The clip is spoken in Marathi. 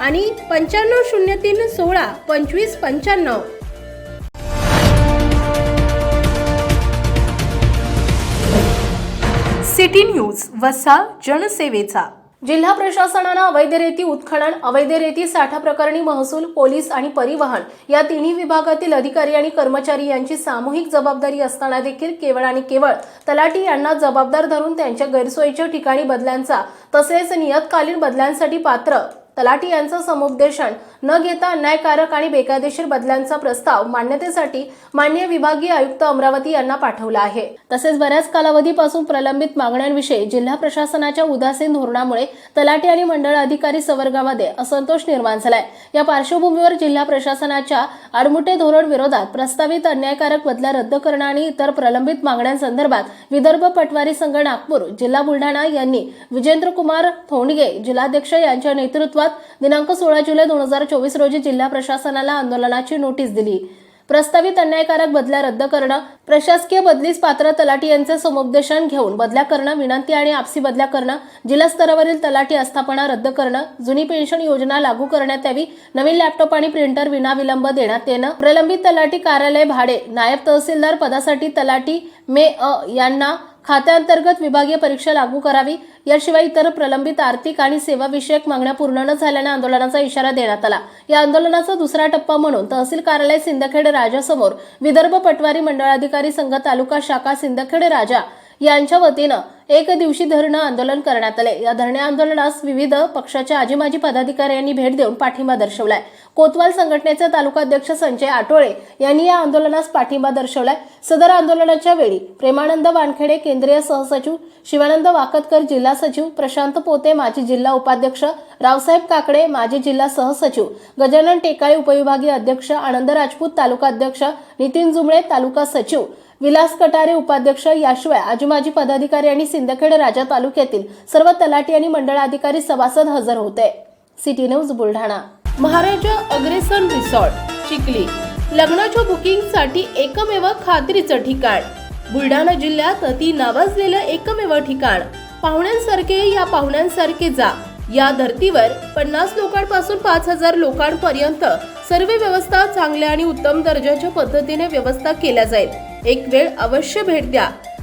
आणि पंच्याण्णव शून्य तीन सोळा पंचवीस पंच्याण्णव. सिटी न्यूज वसा जनसेवेचा. जिल्हा प्रशासनानं अवैध रेती उत्खनन अवैध रेती साठा प्रकरणी महसूल पोलीस आणि परिवहन या तिन्ही विभागातील अधिकारी आणि कर्मचारी यांची सामूहिक जबाबदारी असताना देखील केवळ आणि केवळ तलाठी यांना जबाबदार धरून त्यांच्या गैरसोयीच्या ठिकाणी बदल्यांचा तसेच नियतकालीन बदल्यांसाठी पात्र तलाठी यांचं समुपदेशन न घेता अन्यायकारक आणि बेकायदेशीर बदल्यांचा प्रस्ताव मान्यतेसाठी मान्य विभागीय आयुक्त अमरावती यांना पाठवला आहे. तसेच बऱ्याच कालावधीपासून प्रलंबित मागण्यांविषयी जिल्हा प्रशासनाच्या उदासीन धोरणामुळे तलाठी आणि मंडळ अधिकारी संवर्गामध्ये असंतोष निर्माण झालाय. या पार्श्वभूमीवर जिल्हा प्रशासनाच्या आडमुठे धोरण विरोधात प्रस्तावित अन्यायकारक बदल्या रद्द करणं आणि इतर प्रलंबित मागण्यांसंदर्भात विदर्भ पटवारी संघ नागपूर जिल्हा बुलढाणा यांनी विजेंद्र कुमार थोंडगे जिल्हाध्यक्ष यांच्या नेतृत्वात दिनांक सोळा जुलै दोन हजार चोवीस रोजी जिल्हा प्रशासनाला आंदोलनाची नोटीस दिली. प्रस्तावित अन्यायकारक बदल्या रद्द करणं प्रशासकीय बदलीस पात्र तलाठी यांचे समुपदेशन घेऊन बदल्या करणं विनंती आणि आपसी बदल्या करणं जिल्हा स्तरावरील तलाठी आस्थापना रद्द करणं जुनी पेन्शन योजना लागू करण्यात यावी नवीन लॅपटॉप आणि प्रिंटर विनाविलंब देण्यात येणं प्रलंबित तलाठी कार्यालय भाडे नायब तहसीलदार पदासाठी तलाठी मे अ यांना खात्याअंतर्गत विभागीय परीक्षा लागू करावी याशिवाय इतर प्रलंबित आर्थिक आणि सेवाविषयक मागण्या पूर्ण न झाल्याने आंदोलनाचा इशारा देण्यात आला. या आंदोलनाचा दुसरा टप्पा म्हणून तहसील कार्यालय सिंदखेड राजासमोर विदर्भ पटवारी मंडळाधिकारी संघ तालुका शाखा सिंदखेड राजा यांच्या वतीनं एक दिवशी धरणं आंदोलन करण्यात आले या धरणे आंदोलनास विविध पक्षाच्या आजी माजी पदाधिकारी भेट देऊन पाठिंबा दर्शवलाय. कोतवाल संघटनेचे तालुकाध्यक्ष संजय आटोळे यांनी या आंदोलनास पाठिंबा दर्शवलाय. सदर आंदोलनाच्या वेळी प्रेमानंद वानखेडे केंद्रीय सहसचिव शिवानंद वाकतकर जिल्हा सचिव प्रशांत पोते माजी जिल्हा उपाध्यक्ष रावसाहेब काकडे माजी जिल्हा सहसचिव गजानन टेकाळे उपविभागीय अध्यक्ष आनंद राजपूत तालुका अध्यक्ष नितीन जुमळे तालुका सचिव विलास कटारे उपाध्यक्ष याशिवाय आजी माजी पदाधिकारी आणि सिंदखेड राजा तालुक्यातील सर्व तलाठी आणि मंडळ अधिकारी सभासद हजर होते. City news Buldhana. Maharaja Agrasen resort Chikhli. लग्नाच्या बुकिंगसाठी एकमेव खात्रीचं ठिकाण. बुलढाणा जिल्ह्यात अति नावाजलेलं एकमेव ठिकाण. पाहुण्यांसारखे या पाहुण्यांसारखे जा. या धर्तीवर पन्नास लोकांपासून पाच हजार लोकांपर्यंत सर्व व्यवस्था चांगल्या आणि उत्तम दर्जाच्या पद्धतीने व्यवस्था केल्या जाईल. एक वेळ अवश्य भेट द्या.